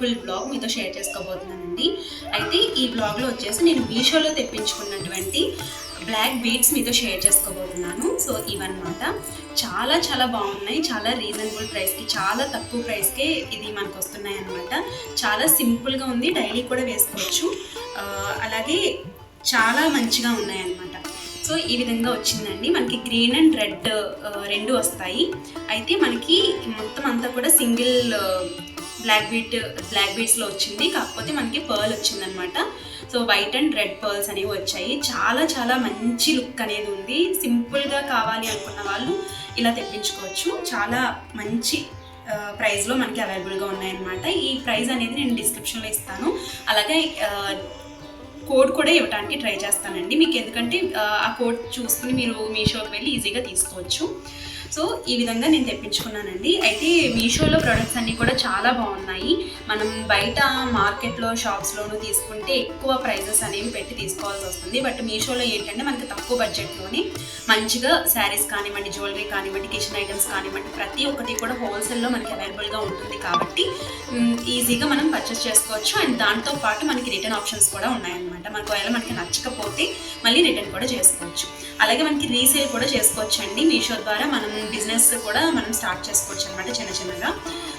Beautiful blog మీతో share చేసుకోబోతున్నానండి. అయితే ఈ బ్లాగ్లో వచ్చేసి నేను మీషోలో తెప్పించుకున్నటువంటి బ్లాక్ బీడ్స్ మీతో షేర్ చేసుకోబోతున్నాను. సో ఇవన్నమాట. చాలా చాలా బాగున్నాయి. చాలా రీజనబుల్ ప్రైస్కి చాలా తక్కువ ప్రైస్కే ఇది మనకు వస్తున్నాయి అనమాట చాలా సింపుల్గా ఉంది. డైలీ కూడా వేసుకోవచ్చు. అలాగే చాలా మంచిగా ఉన్నాయి అన్నమాట సో ఈ విధంగా వచ్చిందండి. మనకి గ్రీన్ అండ్ రెడ్ రెండు వస్తాయి. అయితే మనకి మొత్తం అంతా కూడా సింగిల్ బ్లాక్ బీట్ బ్లాక్ బీట్స్లో వచ్చింది. కాకపోతే మనకి పర్ల్ వచ్చిందనమాట. So white and red pearls అనేవి వచ్చాయి. చాలా చాలా మంచి లుక్ అనేది ఉంది. సింపుల్గా కావాలి అనుకున్న వాళ్ళు ఇలా తెప్పించుకోవచ్చు. చాలా మంచి ప్రైస్లో మనకి అవైలబుల్గా ఉన్నాయన్నమాట. ఈ ప్రైస్ అనేది నేను డిస్క్రిప్షన్లో ఇస్తాను. అలాగే కోడ్ కూడా ఇవ్వడానికి ట్రై చేస్తానండి. మీకు ఎందుకంటే ఆ, ఆ కోడ్ చూసుకుని మీరు మీషోకి వెళ్ళి ఈజీగా తీసుకోవచ్చు. సో ఈ విధంగా నేను తెప్పించుకున్నానండి. అయితే మీషోలో ప్రొడక్ట్స్ అన్నీ కూడా చాలా బాగున్నాయి. మనం బయట మార్కెట్లో షాప్స్లోనూ తీసుకుంటే ఎక్కువ ప్రైజెస్ అనేవి పెట్టి తీసుకోవాల్సి వస్తుంది. బట్ మీషోలో ఏంటంటే మనకి తక్కువ బడ్జెట్లోనే మంచిగా శారీస్ కానివ్వండి జ్యువెలరీ కానివ్వండి కిచెన్ ఐటమ్స్ కానివ్వండి ప్రతి ఒక్కటి కూడా హోల్సేల్లో మనకి అవైలబుల్గా ఉంటుంది కాబట్టి ఈజీగా మనం పర్చేస్ చేసుకోవచ్చు. అండ్ దాంతో పాటు మనకి రిటర్న్ ఆప్షన్స్ కూడా ఉన్నాయన్నమాట. మనకు ఒకవేళ మనకి నచ్చకపోతే మళ్ళీ రిటర్న్ కూడా చేసుకోవచ్చు. అలాగే మనకి రీసేల్ కూడా చేసుకోవచ్చు అండి మీషో ద్వారా మనం బిజినెస్ కూడా మనం స్టార్ట్ చేసుకోవచ్చు అనమాట చిన్న చిన్నగా.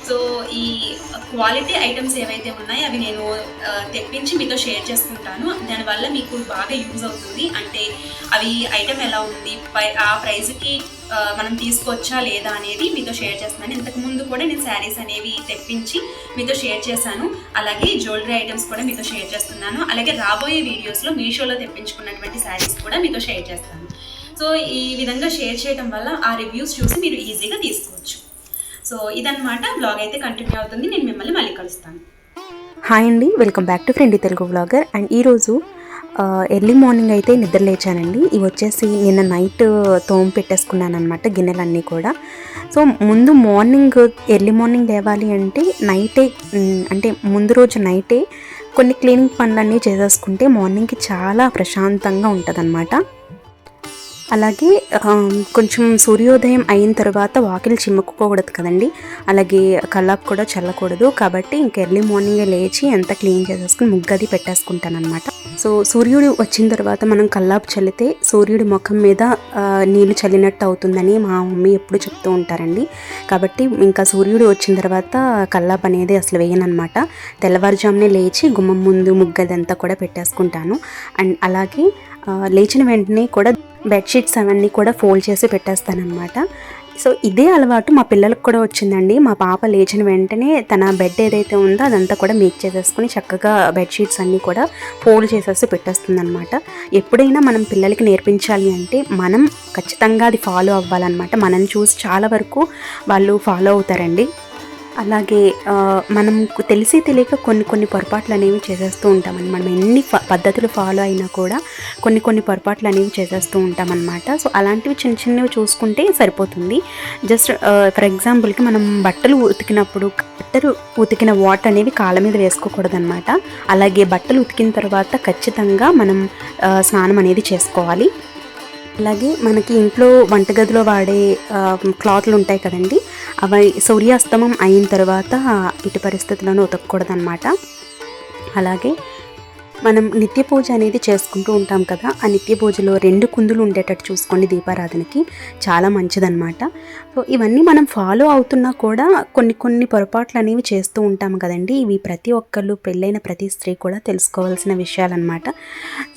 సో ఈ క్వాలిటీ ఐటమ్స్ ఏవైతే ఉన్నాయో అవి నేను తెప్పించి మీతో షేర్ చేసుకుంటాను. దానివల్ల మీకు బాగా యూజ్ అవుతుంది. అంటే అవి ఐటమ్ ఎలా ఉంది? ఆ ప్రైస్కి మనం తీసుకోవచ్చా లేదా అనేది మీతో షేర్ చేస్తున్నాను. ఇంతకుముందు కూడా నేను శారీస్ అనేవి తెప్పించి మీతో షేర్ చేశాను. అలాగే జ్యువెలరీ ఐటమ్స్ కూడా మీతో షేర్ చేస్తున్నాను. అలాగే రాబోయే వీడియోస్లో మీషోలో తెప్పించుకున్నటువంటి శారీస్ కూడా మీతో షేర్ చేస్తాను. సో ఈ విధంగా షేర్ చేయడం వల్ల ఆ రివ్యూస్ చూసి మీరు ఈజీగా తీసుకోవచ్చు. సో ఇదన్నమాట బ్లాగ్ అయితే కంటిన్యూ అవుతుంది. నేను మిమ్మల్ని మళ్ళీ కలుస్తాను. హాయ్ అండి. Welcome back to friend Telugu blogger and ఈరోజు ఎర్లీ మార్నింగ్ అయితే నిద్ర లేచానండి. ఇవి వచ్చేసి నిన్న నైట్ తోము పెట్టేసుకున్నాను అనమాట గిన్నెలన్నీ కూడా. సో ముందు మార్నింగ్ ఎర్లీ మార్నింగ్ లేవాలి అంటే నైటే అంటే ముందు రోజు నైటే కొన్ని క్లీనింగ్ పనులన్నీ చేసేసుకుంటే మార్నింగ్కి చాలా ప్రశాంతంగా ఉంటుంది అలాగే కొంచెం సూర్యోదయం అయిన తర్వాత వాకిలి చిమ్ముకోకూడదు కదండి. అలాగే కల్లాపు కూడా చల్లకూడదు. కాబట్టి ఇంక ఎర్లీ మార్నింగే లేచి అంతా క్లీన్ చేసేసుకుని ముగ్గది పెట్టేసుకుంటాను అనమాట సో సూర్యుడు వచ్చిన తర్వాత మనం కల్లాపు చల్లితే సూర్యుడి ముఖం మీద నీళ్ళు నీళ్ళు చల్లినట్టు అవుతుందని మా మమ్మీ ఎప్పుడు చెప్తూ ఉంటారండి. కాబట్టి ఇంకా సూర్యుడు వచ్చిన తర్వాత కల్లాపు అనేది అసలు వేయనమాట తెల్లవారుజామునే లేచి గుమ్మం ముందు ముగ్గదంతా కూడా పెట్టేసుకుంటాను. అండ్ అలాగే లేచిన వెంటనే కూడా బెడ్షీట్స్ అవన్నీ కూడా ఫోల్డ్ చేసి పెట్టేస్తానమాట సో ఇదే అలవాటు మా పిల్లలకు కూడా వచ్చిందండి. మా పాప లేచిన వెంటనే తన బెడ్ ఏదైతే ఉందో అదంతా కూడా మేక్ చేసేసుకుని చక్కగా బెడ్షీట్స్ అన్నీ కూడా ఫోల్డ్ చేసేసి పెట్టేస్తుంది అనమాట ఎప్పుడైనా మనం పిల్లలకి నేర్పించాలి అంటే మనం ఖచ్చితంగా అది ఫాలో అవ్వాలన్నమాట. మనం చూసి చాలా వరకు వాళ్ళు ఫాలో అవుతారండి. అలాగే మనం తెలిసి తెలియక కొన్ని కొన్ని పొరపాట్లు అనేవి చేసేస్తూ ఉంటామని మనం ఎన్ని పద్ధతులు ఫాలో అయినా కూడా కొన్ని కొన్ని పొరపాట్లు అనేవి చేసేస్తూ ఉంటామన్నమాట. సో అలాంటివి చిన్న చిన్నవి చూసుకుంటే సరిపోతుంది. జస్ట్ ఫర్ ఎగ్జాంపుల్కి మనం బట్టలు ఉతికినప్పుడు బట్టలు ఉతికిన వాటర్ అనేవి కాళ్ళ మీద వేసుకోకూడదన్నమాట. అలాగే బట్టలు ఉతికిన తర్వాత ఖచ్చితంగా మనం స్నానం అనేది చేసుకోవాలి. అలాగే మనకి ఇంట్లో వంటగదిలో వాడే క్లాత్లు ఉంటాయి కదండి అవి సూర్యాస్తమం అయిన తర్వాత ఇటు పరిస్థితులను ఉతకూడదనమాట అలాగే మనం నిత్య పూజ అనేది చేసుకుంటూ ఉంటాం కదా ఆ నిత్య పూజలో రెండు కుందులు ఉండేటట్టు చూసుకోండి దీపారాధనకి. చాలా మంచిదన్నమాట. సో ఇవన్నీ మనం ఫాలో అవుతున్నా కూడా కొన్ని కొన్ని పొరపాట్లు అనేవి చేస్తూ ఉంటాం కదండి. ఇవి ప్రతి ఒక్కళ్ళు పెళ్ళైన ప్రతి స్త్రీ కూడా తెలుసుకోవాల్సిన విషయాలన్నమాట.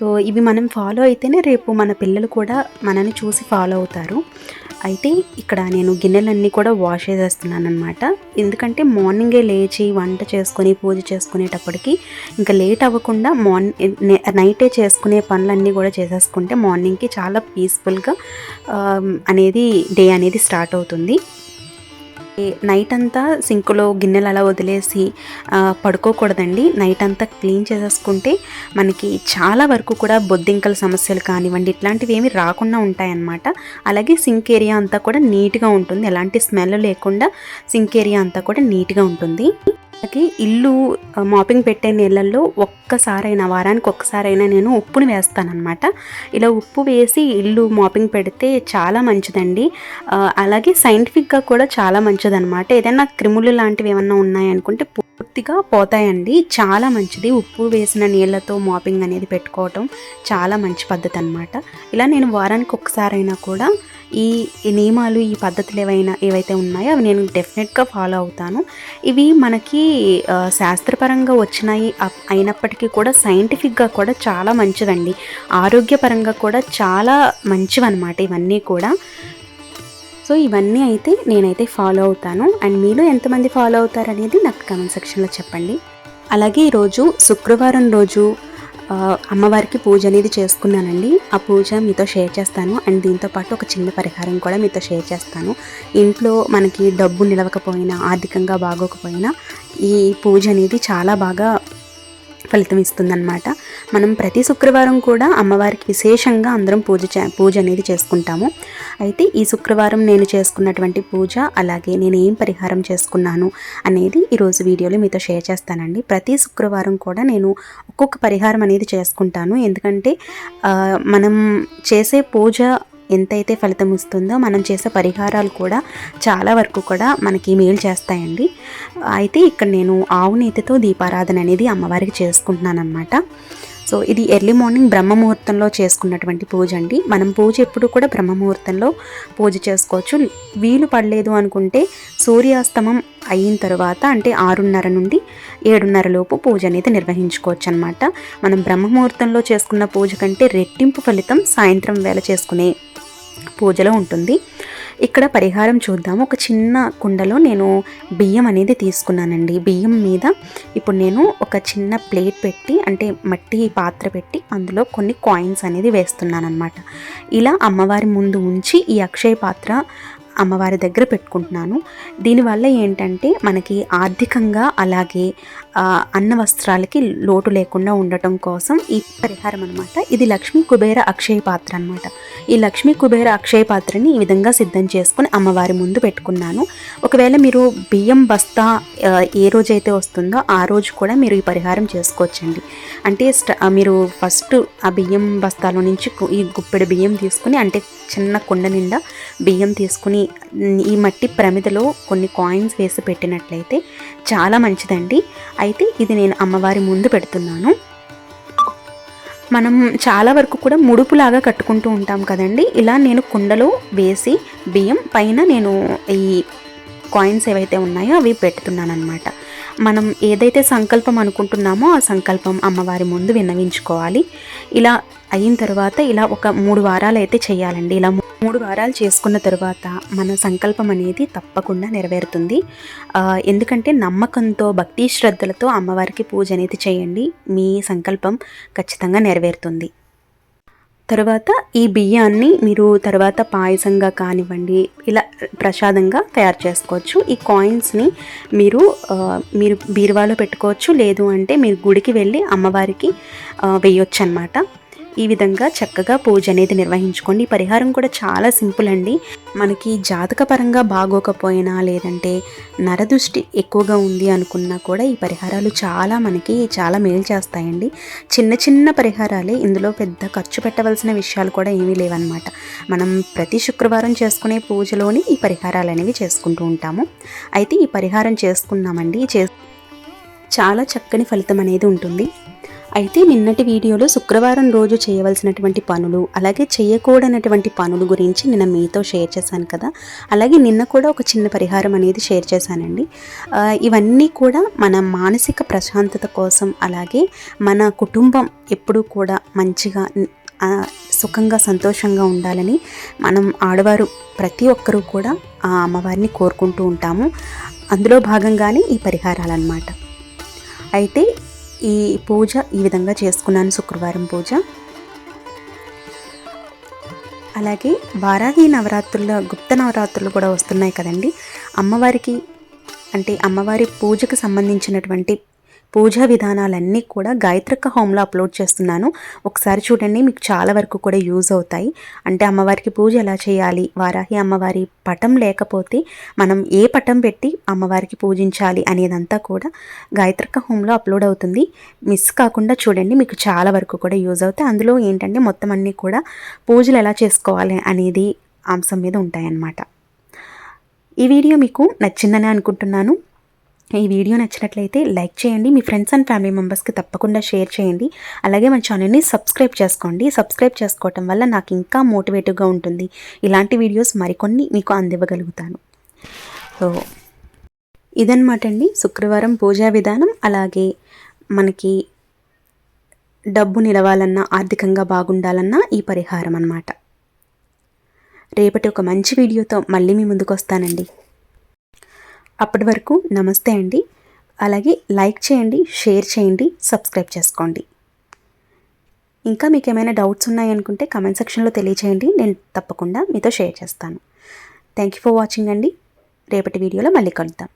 సో ఇవి మనం ఫాలో అయితేనే రేపు మన పిల్లలు కూడా మనని చూసి ఫాలో అవుతారు. అయితే ఇక్కడ నేను గిన్నెలన్నీ కూడా వాష్ చేసేస్తున్నాను అనమాట ఎందుకంటే మార్నింగే లేచి వంట చేసుకొని పూజ చేసుకునేటప్పటికి ఇంకా లేట్ అవ్వకుండా మార్నింగ్ నైటే చేసుకునే పనులన్నీ కూడా చేసేసుకుంటే మార్నింగ్కి చాలా పీస్ఫుల్గా అనేది డే అనేది స్టార్ట్ అవుతుంది. నైట్ అంతా సింకులో గిన్నెలు అలా వదిలేసి పడుకోకూడదండి. నైట్ అంతా క్లీన్ చేసేసుకుంటే మనకి చాలా వరకు కూడా బొద్దింకల సమస్యలు కానివ్వండి ఇట్లాంటివి ఏమి రాకుండా ఉంటాయన్నమాట. అలాగే సింక్ ఏరియా అంతా కూడా నీట్గా ఉంటుంది. ఎలాంటి స్మెల్ లేకుండా సింక్ ఏరియా అంతా కూడా నీట్గా ఉంటుంది. అలాగే ఇల్లు మాపింగ్ పెట్టే నీళ్ళల్లో ఒక్కసారైనా వారానికి ఒక్కసారైనా నేను ఉప్పుని వేస్తానమాట ఇలా ఉప్పు వేసి ఇల్లు మాపింగ్ పెడితే చాలా మంచిదండి. అలాగే సైంటిఫిక్గా కూడా చాలా మంచిదన్నమాట. ఏదైనా క్రిములు లాంటివి ఏమన్నా ఉన్నాయనుకుంటే పూర్తిగా పోతాయండి. చాలా మంచిది. ఉప్పు వేసిన నీళ్ళతో మాపింగ్ అనేది పెట్టుకోవటం చాలా మంచి పద్ధతి అనమాట ఇలా నేను వారానికి ఒక్కసారైనా కూడా ఈ నియమాలు ఈ పద్ధతులు ఏవైనా ఏవైతే ఉన్నాయో అవి నేను డెఫినెట్గా ఫాలో అవుతాను. ఇవి మనకి శాస్త్రపరంగా వచ్చినాయి అయినప్పటికీ కూడా సైంటిఫిక్గా కూడా చాలా మంచిదండి ఆరోగ్యపరంగా కూడా చాలా మంచివన్నమాట ఇవన్నీ కూడా. సో ఇవన్నీ అయితే నేనైతే ఫాలో అవుతాను. అండ్ మీలో ఎంతమంది ఫాలో అవుతారు అనేది నాకు కమెంట్ సెక్షన్లో చెప్పండి. అలాగే ఈరోజు శుక్రవారం రోజు అమ్మవారికి పూజ అనేది చేసుకున్నానండి. ఆ పూజ మీతో షేర్ చేస్తాను. అండ్ దీంతో పాటు ఒక చిన్న పరిహారం కూడా మీతో షేర్ చేస్తాను. ఇంట్లో మనకి డబ్బు నిలవకపోయినా ఆర్థికంగా బాగోకపోయినా ఈ పూజ అనేది చాలా బాగా ఫలితం ఇస్తుందన్నమాట. మనం ప్రతి శుక్రవారం కూడా అమ్మవారికి విశేషంగా అందరం పూజ చే పూజ అనేది చేసుకుంటాము. అయితే ఈ శుక్రవారం నేను చేసుకున్నటువంటి పూజ అలాగే నేను ఏం పరిహారం చేసుకున్నాను అనేది ఈరోజు వీడియోలో మీతో షేర్ చేస్తానండి. ప్రతి శుక్రవారం కూడా నేను ఒక్కొక్క పరిహారం అనేది చేసుకుంటాను. ఎందుకంటే మనం చేసే పూజ ఎంతైతే ఫలితం ఇస్తుందో మనం చేసే పరిహారాలు కూడా చాలా వరకు కూడా మనకి మేలు చేస్తాయండి. అయితే ఇక్కడ నేను ఆవు నేతితో దీపారాధన అనేది అమ్మవారికి చేసుకుంటున్నాను అనమాట సో ఇది ఎర్లీ మార్నింగ్ బ్రహ్మ ముహూర్తంలో చేసుకున్నటువంటి పూజ అండి. మనం పూజ ఎప్పుడు కూడా బ్రహ్మ ముహూర్తంలో పూజ చేసుకోవచ్చు. వీలు పడలేదు అనుకుంటే సూర్యాస్తమం అయిన తర్వాత అంటే ఆరున్నర నుండి ఏడున్నర లోపు పూజ అనేది నిర్వహించుకోవచ్చు అనమాట మనం బ్రహ్మ ముహూర్తంలో చేసుకున్న పూజ కంటే రెట్టింపు ఫలితం సాయంత్రం వేళ చేసుకునే పూజలో ఉంటుంది. ఇక్కడ పరిహారం చూద్దాం. ఒక చిన్న కుండలో నేను బియ్యం అనేది తీసుకున్నానండి. బియ్యం మీద ఇప్పుడు నేను ఒక చిన్న ప్లేట్ పెట్టి అంటే మట్టి పాత్ర పెట్టి అందులో కొన్ని కాయిన్స్ అనేది వేస్తున్నాను అనమాట ఇలా అమ్మవారి ముందు ఉంచి ఈ అక్షయ పాత్ర అమ్మవారి దగ్గర పెట్టుకుంటున్నాను. దీనివల్ల ఏంటంటే మనకి ఆర్థికంగా అలాగే అన్న వస్త్రాలకి లోటు లేకుండా ఉండటం కోసం ఈ పరిహారం అనమాట ఇది లక్ష్మీ కుబేర అక్షయ పాత్ర అనమాట ఈ లక్ష్మీ కుబేర అక్షయ పాత్రని ఈ విధంగా సిద్ధం చేసుకుని అమ్మవారి ముందు పెట్టుకున్నాను. ఒకవేళ మీరు బియ్యం బస్తా ఏ రోజైతే వస్తుందో ఆ రోజు కూడా మీరు ఈ పరిహారం చేసుకోవచ్చండి. అంటే మీరు ఫస్ట్ ఆ బియ్యం బస్తాలో నుంచి ఈ గుప్పెడు బియ్యం తీసుకుని అంటే చిన్న కుండ నిండా బియ్యం తీసుకుని ఈ మట్టి ప్రమిదలో కొన్ని కాయిన్స్ వేసి పెట్టినట్లయితే చాలా మంచిదండి. అయితే ఇది నేను అమ్మవారి ముందు పెడుతున్నాను. మనం చాలా వరకు కూడా ముడుపులాగా కట్టుకుంటూ ఉంటాం కదండి. ఇలా నేను కుండలో వేసి బియ్యం పైన నేను ఈ కాయిన్స్ ఏవైతే ఉన్నాయో అవి పెడుతున్నాను అనమాట మనం ఏదైతే సంకల్పం అనుకుంటున్నామో ఆ సంకల్పం అమ్మవారి ముందు విన్నవించుకోవాలి. ఇలా అయిన తర్వాత ఇలా ఒక మూడు వారాలు అయితే చేయాలండి. ఇలా మూడు వారాలు చేసుకున్న తర్వాత మన సంకల్పం అనేది తప్పకుండా నెరవేరుతుంది. ఎందుకంటే నమ్మకంతో భక్తి శ్రద్ధలతో అమ్మవారికి పూజ అనేది చేయండి. మీ సంకల్పం ఖచ్చితంగా నెరవేరుతుంది. తర్వాత ఈ బియ్యాన్ని మీరు తర్వాత పాయసంగా కానివ్వండి ఇలా ప్రసాదంగా తయారు చేసుకోవచ్చు. ఈ కాయిన్స్ని మీరు మీరు బీరువాలో పెట్టుకోవచ్చు. లేదు అంటే మీరు గుడికి వెళ్ళి అమ్మవారికి వేయొచ్చు అనమాట ఈ విధంగా చక్కగా పూజ అనేది నిర్వహించుకోండి. ఈ పరిహారం కూడా చాలా సింపుల్ అండి. మనకి జాతకపరంగా బాగోకపోయినా లేదంటే నరదృష్టి ఎక్కువగా ఉంది అనుకున్నా కూడా ఈ పరిహారాలు చాలా మనకి చాలా మేలు చేస్తాయండి. చిన్న చిన్న పరిహారాలే ఇందులో పెద్ద ఖర్చు పెట్టవలసిన విషయాలు కూడా ఏమీ లేవన్నమాట. మనం ప్రతి శుక్రవారం చేసుకునే పూజలోని ఈ పరిహారాలు అనేవి చేసుకుంటూ ఉంటాము. అయితే ఈ పరిహారం చేసుకున్నామండి. చే చాలా చక్కని ఫలితం అనేది ఉంటుంది. అయితే నిన్నటి వీడియోలో శుక్రవారం రోజు చేయవలసినటువంటి పనులు అలాగే చేయకూడనటువంటి పనుల గురించి నిన్న మీతో షేర్ చేశాను కదా. అలాగే నిన్న కూడా ఒక చిన్న పరిహారం అనేది షేర్ చేశానండి. ఇవన్నీ కూడా మన మానసిక ప్రశాంతత కోసం అలాగే మన కుటుంబం ఎప్పుడూ కూడా మంచిగా సుఖంగా సంతోషంగా ఉండాలని మనం ఆడవారు ప్రతి ఒక్కరూ కూడా ఆ అమ్మవారిని కోరుకుంటూ ఉంటాము. అందులో భాగంగానే ఈ పరిహారాలు అన్నమాట అయితే ఈ పూజ ఈ విధంగా చేసుకున్నాను శుక్రవారం పూజ. అలాగే వారాహి నవరాత్రుల గుప్త నవరాత్రులు కూడా వస్తున్నాయి కదండి. అమ్మవారికి అంటే అమ్మవారి పూజకు సంబంధించినటువంటి పూజా విధానాలన్నీ కూడా గాయత్రక్క హోమ్లో అప్లోడ్ చేస్తున్నాను. ఒకసారి చూడండి మీకు చాలా వరకు కూడా యూజ్ అవుతాయి. అంటే అమ్మవారికి పూజ ఎలా చేయాలి? వారాహి అమ్మవారి పటం లేకపోతే మనం ఏ పటం పెట్టి అమ్మవారికి పూజించాలి అనేదంతా కూడా గాయత్రక్క హోమ్లో అప్లోడ్ అవుతుంది. మిస్ కాకుండా చూడండి మీకు చాలా వరకు కూడా యూజ్ అవుతాయి. అందులో ఏంటంటే మొత్తం అన్నీ కూడా పూజలు ఎలా చేసుకోవాలి అనేది అంశం మీద ఉంటాయన్నమాట. ఈ వీడియో మీకు నచ్చిందని అనుకుంటున్నాను. ఈ వీడియో నచ్చినట్లయితే లైక్ చేయండి మీ ఫ్రెండ్స్ అండ్ ఫ్యామిలీ మెంబర్స్కి తప్పకుండా షేర్ చేయండి. అలాగే మన ఛానల్ని సబ్స్క్రైబ్ చేసుకోండి. సబ్స్క్రైబ్ చేసుకోవటం వల్ల నాకు ఇంకా మోటివేటివ్గా ఉంటుంది. ఇలాంటి వీడియోస్ మరికొన్ని మీకు అందివ్వగలుగుతాను. సో ఇదనమాట అండి. శుక్రవారం పూజా విధానం. అలాగే మనకి డబ్బు నిలవాలన్నా ఆర్థికంగా బాగుండాలన్నా ఈ పరిహారం అన్నమాట. రేపటి ఒక మంచి వీడియోతో మళ్ళీ మీ ముందుకు వస్తానండి. అప్పటి వరకు నమస్తే అండి. అలాగే లైక్ చేయండి షేర్ చేయండి సబ్స్క్రైబ్ చేసుకోండి. ఇంకా మీకు ఏమైనా డౌట్స్ ఉన్నాయనుకుంటే కమెంట్ సెక్షన్లో తెలియచేయండి. నేను తప్పకుండా మీతో షేర్ చేస్తాను. థ్యాంక్ యూ ఫర్ వాచింగ్ అండి. రేపటి వీడియోలో మళ్ళీ కలుద్దాం.